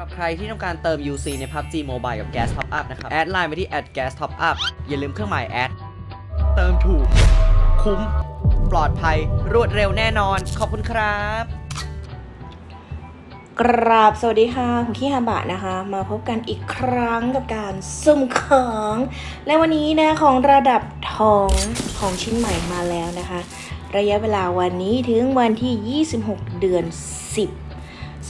หรับใครที่ต้องการเติม UC ใน PUBG Mobile กับ Gas Top Up นะครับ แอดไลน์ไปที่ @gas top up อย่าลืมเครื่องหมายแอด เติมถูก คุ้ม ปลอดภัย รวดเร็วแน่นอน ขอบคุณครับ กราบสวัสดีค่ะคุณขี้ฮาบะนะคะ มาพบกันอีกครั้งกับการสุ่มของ และวันนี้นะของระดับทองของชิ้นใหม่มาแล้วนะคะ ระยะเวลาวันนี้ถึงวันที่ 26 เดือน 10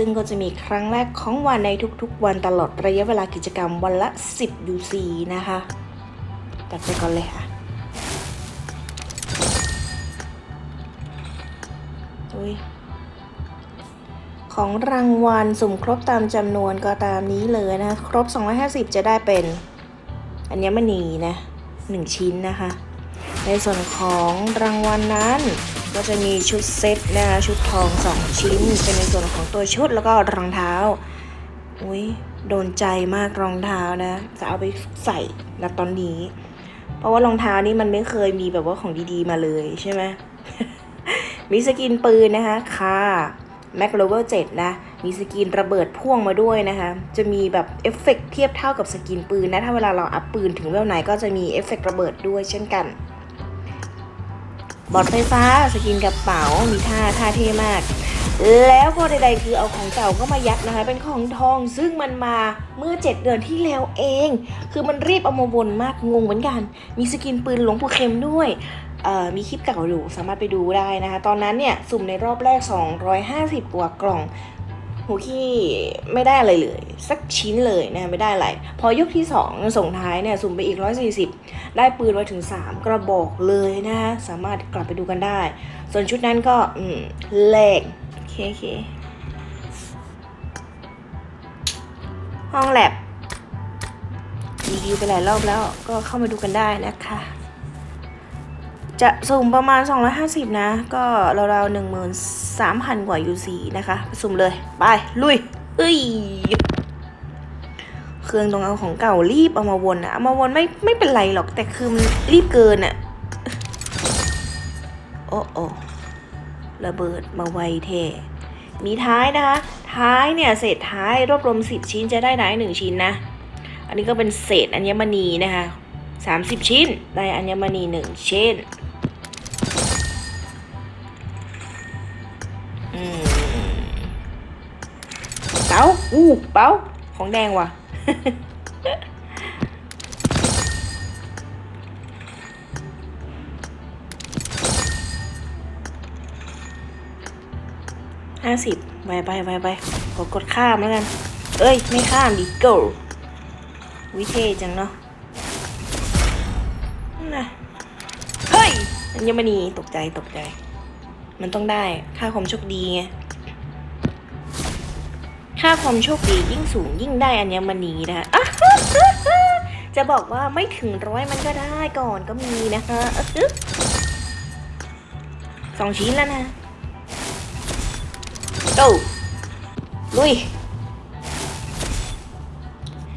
ซึ่งก็จะมีครั้งแรกของวันในทุกๆ วันตลอดระยะเวลากิจกรรมวันละ 10 UC นะคะตัดไปก่อนเลยค่ะอุ้ยของรางวัลสุ่มครบตามจำนวนก็ตามนี้เลยนะ ครบ 250 จะได้เป็น อัญมณีนะ 1 ชิ้นนะคะ ในส่วนของรางวัลนั้น ก็จะมีชุดเซ็ตนะคะชุดทอง 2 ชิ้น เป็นในส่วนของตัวชุดแล้วก็รองเท้า อุ้ยโดนใจมากรองเท้านะ จะเอาไปใส่ณตอนนี้ เพราะว่ารองเท้านี่มันไม่เคยมีแบบว่าของดีๆมาเลยใช่ไหมมีสกินปืนนะคะค่ะแม็กโลเวอร์7นะ มีสกินระเบิดพ่วงมาด้วยนะคะ จะมีแบบเอฟเฟกต์เทียบเท่ากับสกินปืนนะ ถ้าเวลาเราอัพปืนถึงเวลไหนก็จะมีเอฟเฟกต์ระเบิดด้วยเช่นกัน บอดไฟฟ้าสกินกระเป๋ามีท่าท่าเท่มาก แล้วก็ใดๆคือเอาของเก่าก็มายัดนะคะ เป็นของทอง ซึ่งมันมาเมื่อ 7 เดือนที่แล้วเอง คือมันรีบเอามาวนมากงงเหมือนกัน มีสกินปืนหลวงปู่เข็มด้วยมีคลิปเก่าอยู่สามารถไปดูได้นะคะ ตอนนั้นเนี่ย สุ่มในรอบแรก 250กว่ากล่อง หูขี้ไม่ได้อะไรเลย สักชิ้นเลยนะไม่ได้อะไร พอยกที่ 2 ส่งท้ายเนี่ยสุ่มไปอีก 140 ได้ปืนไว้ถึง 3 กระบอกเลยนะคะสามารถกลับไปดูกันได้ ส่วนชุดนั้นก็อืมเลขโอเคโอเคห้องแลบรีวิวไปหลายรอบแล้วก็เข้ามาดูกันได้นะคะ จะสุ่มประมาณ 250 นะ ก็ราวๆ13,000 กว่า UC นะคะ สุ่มเลย ไป ลุยเอ้ย เครื่องต้องเอาของเก่ารีบเอามาวนอะเอามาวนไม่ไม่เป็นไรหรอก แต่คือมันรีบเกินอะโอ้โอ้ระเบิดมาไวเทมีท้ายนะคะ ท้ายเนี่ย เศษท้ายรวบรวม 10 ชิ้นจะได้ไหนหนึ่งชิ้นนะ อันนี้ก็เป็นเศษอัญมณีนะคะ 30 ชิ้น ได้อัญมณีหนึ่งชิ้น เป๋าอู้เป๋าของแดงว่ะ ห้าสิบไปไปไปไปกดกดข้ามแล้วกัน เอ้ย ไม่ข้ามดิโกวิเทจังเนาะนะเฮ้ยอัญมณีตกใจตกใจ มันต้องได้ค่าความโชคดีไงค่าความโชคดียิ่งสูงยิ่งได้อัญมณีนะคะจะบอกว่าไม่ถึงร้อยมันก็ได้ก่อนก็มีนะคะสองชิ้นแล้วนะโก้ลุย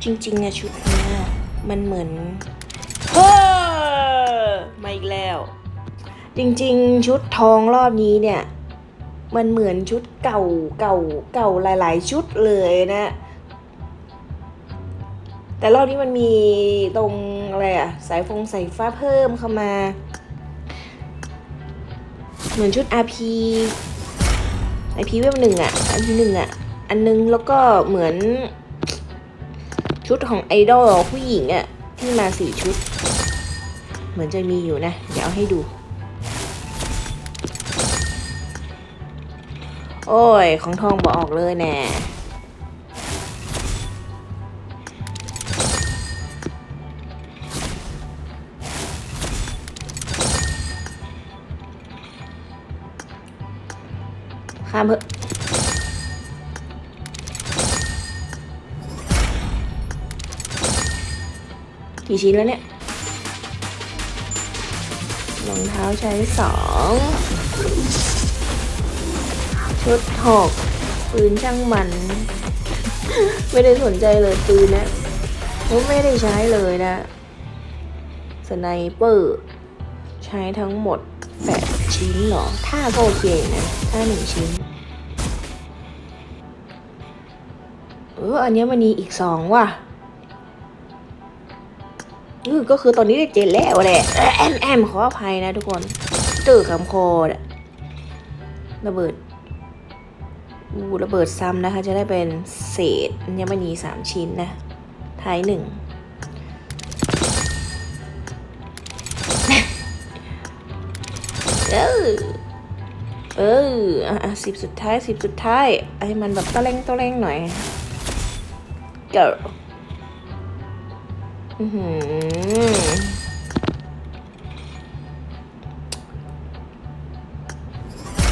จริงๆอะชุดเนี้ยมันเหมือนเฮ้อมาอีกแล้ว จริงๆ ชุดทองรอบนี้เนี่ย มันเหมือนชุดเก่าเก่าเก่าหลาย ๆ ชุดเลยนะ แต่รอบนี้มันมีตรงอะไรอะสายฟงสายฟ้าเพิ่มเข้ามา เหมือนชุด RP RP เว็บหนึ่งอะ RP หนึ่งอะอันนึงแล้วก็เหมือนชุดของไอดอลผู้หญิงอะที่มาสี่ชุด เหมือนจะมีอยู่นะ เดี๋ยวเอาให้ดู โอ้ย ของทองบอออกเลยแน่ข้ามเถอะกี่ชิ้นแล้วเนี่ยรองเท้าใช้สอง ชุดหอกปืนช่างมัน ไม่ได้สนใจเลยปืนนะผมไม่ได้ใช้เลยนะ สไนเปอร์ ใช้ทั้งหมดแปดชิ้นเหรอ ถ้าก็โอเคนะถ้าหนึ่งชิ้น เออออัญมณีอีกสองว่ะเออก็คือตอนนี้ได้เจ็ดแล้วแหละแอมแอมขออภัยนะทุกคน ตื่นคำคอระเบิด อูระเบิดซ้ำนะคะ จะได้เป็นเศษอัญมณีสามชิ้นนะ ท้ายหนึ่งเออเอออะสิบสุดท้ายสิบสุดท้ายให้มันแบบตะเล่งตะเล่งหน่อยเกิดอือหือ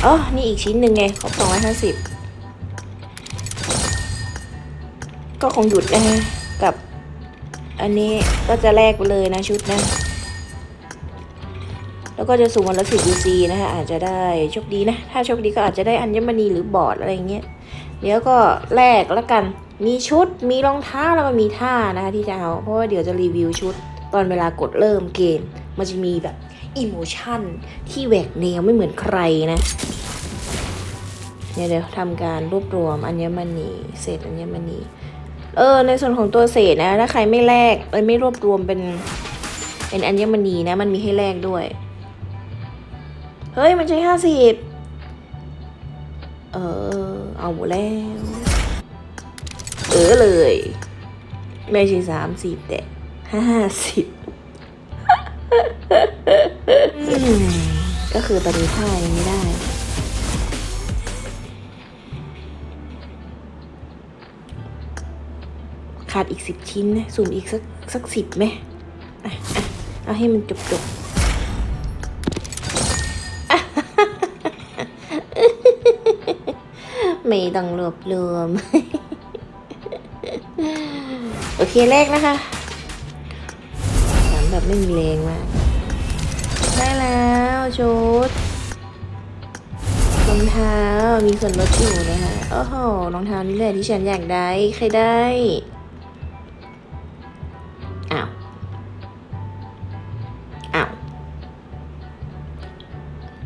อ๋อ นี่อีกชิ้นหนึ่งไง ครบสองร้อยห้าสิบ ก็คงหยุดนะฮะกับ อันนี้ก็จะแลกไปเลยนะชุดนะแล้วก็จะสุ่มวันละสิบ UC นะคะอาจจะได้โชคดีนะ ถ้าโชคดีก็อาจจะได้อัญมณีหรือบอร์ดอะไรเงี้ยเดี๋ยวก็แลกแล้วกันมีชุดมีรองเท้าแล้วก็มีท่านะคะที่จะเอาเพราะว่าเดี๋ยวจะรีวิวชุดตอนเวลากดเริ่มเกม มันจะมีแบบอิโมชันที่แหวกแนวไม่เหมือนใครนะเนี่ยเดี๋ยวทำการรวบรวมอัญมณีเศษอัญมณี เออในส่วนของตัวเศษนะถ้าใครไม่แลกเอ้ยไม่รวบรวมเป็นเป็นอัญมณีนะ มันมีให้แลกด้วย เฮ้ย มันใช้ห้าสิบเออ เอาหมดแล้ว เออเลย ไม่ใช่สามสิบแต่ห้าสิบก็คือตอนนี้ท่ายังไม่ได้ ขาดอีกสิบชิ้นนะสุ่มอีกสักสักสิบไหมอะอะเอาให้มันจบจบไม่ต้องรวบรวม โอเคแรกนะคะถามแบบไม่มีแรงมาก ได้แล้วชุดรองเท้ามีส่วนลดอยู่นะคะโอ้โหรองเท้านี่แหละที่ฉันอยากได้ ใครได้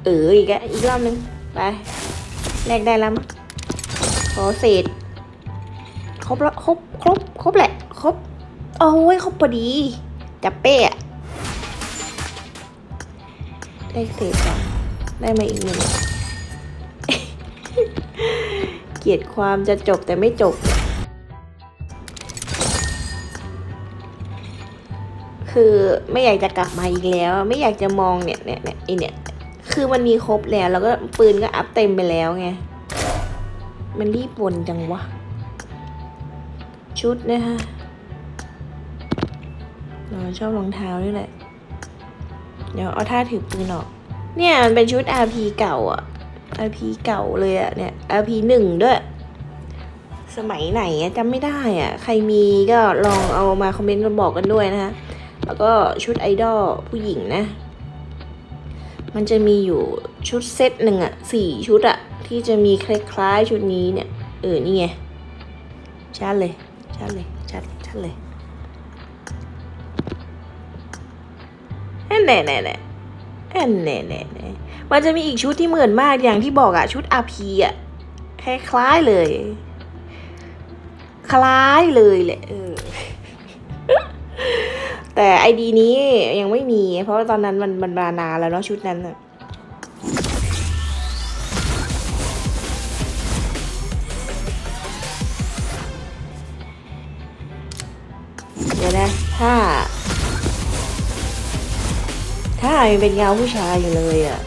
เอออีกอะอีกรอบนึง ไปแลกได้แล้วมั้งขอเศษ ครบแล้วครบ ครบ ครบแหละ ครบ โอ้ย ครบพอดี จับเป้อะได้เศษก่อนได้มาอีกหนึ่ง เกียดความจะจบแต่ไม่จบ คือไม่อยากจะกลับมาอีกแล้ว ไม่อยากจะมองเนี่ยเนี่ยเนี่ยไอเนี่ย คือมันมีครบแล้ว แล้วก็ปืนก็อัพเต็มไปแล้วไง มันรีบวนจังวะ ชุดนะคะเราชอบรองเท้าด้วยแหละ เดี๋ยวเอาท่าถือปืนออก เนี่ยมันเป็นชุด RP เก่าอะ RP เก่าเลยอะเนี่ย RP หนึ่งด้วย สมัยไหนอะจำไม่ได้อะใครมีก็ลองเอามาคอมเมนต์มาบอกกันด้วยนะคะ แล้วก็ชุดไอดอลผู้หญิงนะ มันจะมีอยู่ชุดเซตหนึ่งอะสี่ชุดอะที่จะมีคล้ายๆชุดนี้เนี่ย เออ นี่ไง ชัดเลย ชัดเลย ชัด ชัดเลยแน่แน่แน่แน่แน่แน่แน่มันจะมีอีกชุดที่เหมือนมากอย่างที่บอกอะชุดอาพีอะคล้ายๆเลย คล้ายเลยแหละเออ แต่ไอดีนี้ยังไม่มี เพราะตอนนั้นมันมันมานานแล้วเนาะชุดนั้นอะเดี๋ยวนะถ้า ถ้ายังเป็นเงาผู้ชายอยู่เลยอะ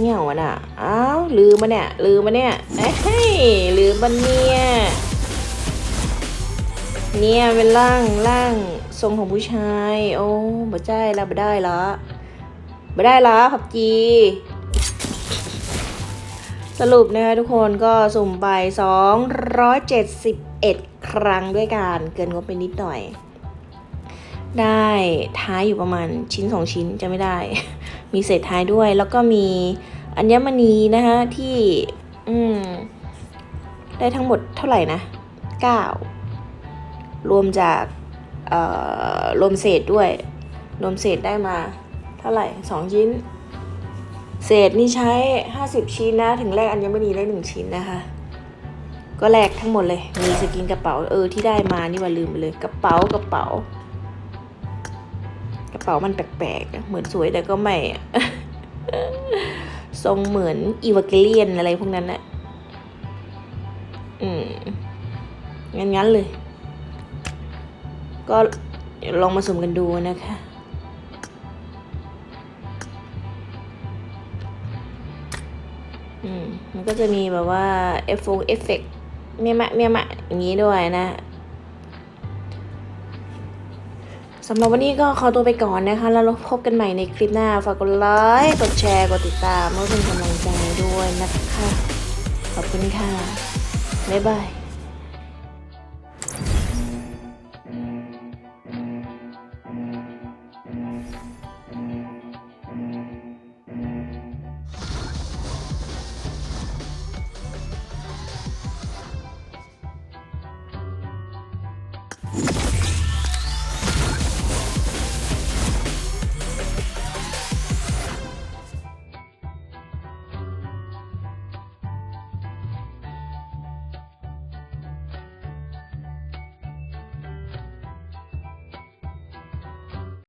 เงี้ยวะน่ะ อ้าวลืมมาเนี่ย ลืมมาเนี่ยเอ้ยลืมมันเนี่ย เนี่ยเป็นร่างร่าง ทรงของผู้ชาย โอ้บ่ใจแล้วบ่ได้ละบ่ได้ละพับจีสรุปนะคะทุกคนก็สุ่มไป 271 ครั้งด้วยกันเกินงบไปนิดหน่อย ได้ท้ายอยู่ประมาณชิ้นสองชิ้นจะไม่ได้ มีเศษท้ายด้วย แล้วก็มีอัญมณีนะคะที่อืมได้ทั้งหมดเท่าไหร่นะ 9 รวมจาก รวมเศษด้วย รวมเศษได้มาเท่าไหร่สองชิ้น เศษนี่ใช้ 50 ชิ้นนะ ถึงแรกอัญมณีได้1ชิ้นนะคะ ก็แลกทั้งหมดเลย มีสกินกระเป๋าเออที่ได้มานี่ว่าลืมไปเลยกระเป๋ากระเป๋า กระเป๋ามันแปลกๆ เหมือนสวยแต่ก็ไม่ทรงเหมือนอีวาเกเลียนอะไรพวกนั้นนะอืมงั้นๆเลย ก็ลองมาสุ่มกันดูนะคะ อืม มันก็จะมีแบบว่าเอฟเอฟเฟกเมียมะเมียมะอย่างนี้ด้วยนะสำหรับวันนี้ก็ขอตัวไปก่อนนะคะ แล้วเราพบกันใหม่ในคลิปหน้า ฝากกดไลค์ กดแชร์ กดติดตามเพื่อเป็นกำลังใจด้วยนะคะ ขอบคุณค่ะ บ๊ายบาย you